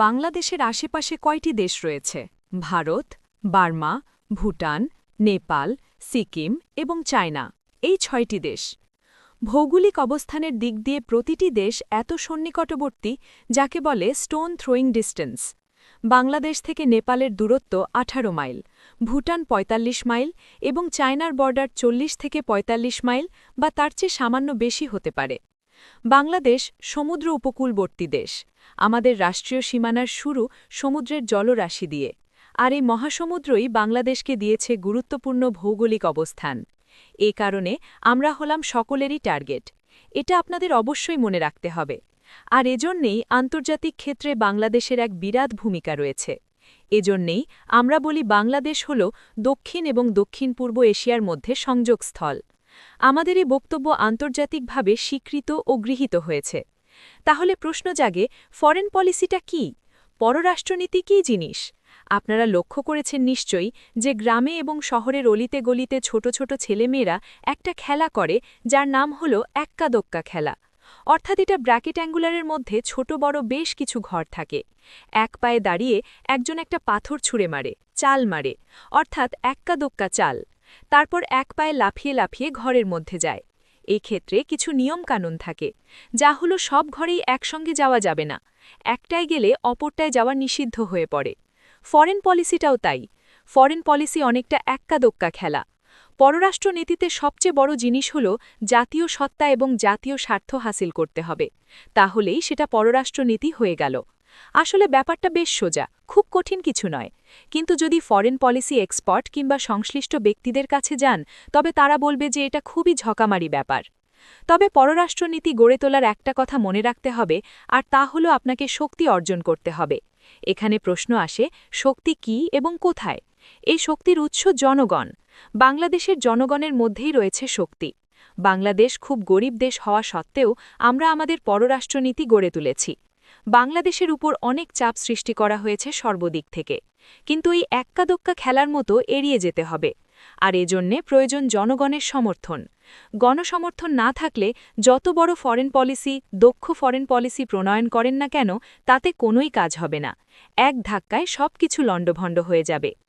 বাংলাদেশের আশেপাশে কয়টি দেশ রয়েছে? ভারত, বার্মা, ভুটান, নেপাল, সিকিম এবং চায়না। এই ছয়টি দেশ। ভৌগোলিক অবস্থানের দিক দিয়ে প্রতিটি দেশ এত সন্নিকটবর্তী যাকে বলে স্টোন থ্রোয়িং ডিস্টেন্স বাংলাদেশ থেকে নেপালের দূরত্ব ১৮ মাইল, ভুটান ৪৫ মাইল এবং চায়নার বর্ডার চল্লিশ থেকে ৪৫ মাইল বা তার চেয়ে সামান্য বেশি হতে পারে। বাংলাদেশ সমুদ্র উপকূলবর্তী দেশ। আমাদের রাষ্ট্রীয় সীমানার শুরু সমুদ্রের জলরাশি দিয়ে। আর এই মহাসমুদ্রই বাংলাদেশকে দিয়েছে গুরুত্বপূর্ণ ভৌগোলিক অবস্থান। এ কারণে আমরা হলাম সকলেরই টার্গেট। এটা আপনাদের অবশ্যই মনে রাখতে হবে। আর এজন্যেই আন্তর্জাতিক ক্ষেত্রে বাংলাদেশের এক বিরাট ভূমিকা রয়েছে। এজন্যেই আমরা বলি বাংলাদেশ হল দক্ষিণ এবং দক্ষিণ পূর্ব এশিয়ার মধ্যে সংযোগস্থল। আমাদের এই বক্তব্য আন্তর্জাতিকভাবে স্বীকৃত ও গৃহীত হয়েছে। তাহলে প্রশ্ন জাগে ফরেন পলিসিটা কি? পররাষ্ট্রনীতি কী জিনিস? আপনারা লক্ষ্য করেছেন নিশ্চয়ই যে গ্রামে এবং শহরের অলিতে গলিতে ছোট ছোট ছেলেমেয়েরা একটা খেলা করে, যার নাম হল এক্কাদোক্কা খেলা। অর্থাৎ এটা ব্র্যাকেট অ্যাঙ্গুলারের মধ্যে ছোট বড় বেশ কিছু ঘর থাকে। এক পায়ে দাঁড়িয়ে একজন একটা পাথর ছুঁড়ে মারে, চাল মারে। অর্থাৎ এক্কাদোক্কা চাল। তারপর এক পায়ে লাফিয়ে লাফিয়ে ঘরের মধ্যে যায়। এই ক্ষেত্রে কিছু নিয়মকানুন থাকে, যা হলো সব ঘরেই একসঙ্গে যাওয়া যাবে না। একটায় গেলে অপরটায় যাওয়া নিষিদ্ধ হয়ে পড়ে। ফরেন পলিসিটাও তাই। ফরেন পলিসি অনেকটা এক্কাদোক্কা খেলা। পররাষ্ট্রনীতিতে সবচেয়ে বড় জিনিস হল জাতীয় সত্তা এবং জাতীয় স্বার্থ হাসিল করতে হবে। তাহলেই সেটা পররাষ্ট্রনীতি হয়ে গেল। আসলে ব্যাপারটা বেশ সোজা, খুব কঠিন কিছু নয়। কিন্তু যদি ফরেন পলিসি এক্সপার্ট কিংবা সংশ্লিষ্ট ব্যক্তিদের কাছে যান, তবে তারা বলবে যে এটা খুবই ঝকামারি ব্যাপার। তবে পররাষ্ট্রনীতি গড়ে তোলার একটা কথা মনে রাখতে হবে, আর তা হল আপনাকে শক্তি অর্জন করতে হবে। এখানে প্রশ্ন আসে, শক্তি কি এবং কোথায়? এই শক্তির উৎস জনগণ। বাংলাদেশের জনগণের মধ্যেই রয়েছে শক্তি। বাংলাদেশ খুব গরিব দেশ হওয়া সত্ত্বেও আমরা আমাদের পররাষ্ট্রনীতি গড়ে তুলেছি। বাংলাদেশের উপর অনেক চাপ সৃষ্টি করা হয়েছে সর্বদিক থেকে। কিন্তু এই এক্কাদোক্কা খেলার মতো এড়িয়ে যেতে হবে। আর এজন্যে প্রয়োজন জনগণের সমর্থন। গণসমর্থন না থাকলে যত বড় ফরেন পলিসি দক্ষ ফরেন পলিসি প্রণয়ন করেন না কেন, তাতে কোনোই কাজ হবে না। এক ধাক্কায় সব কিছু লণ্ডভণ্ড হয়ে যাবে।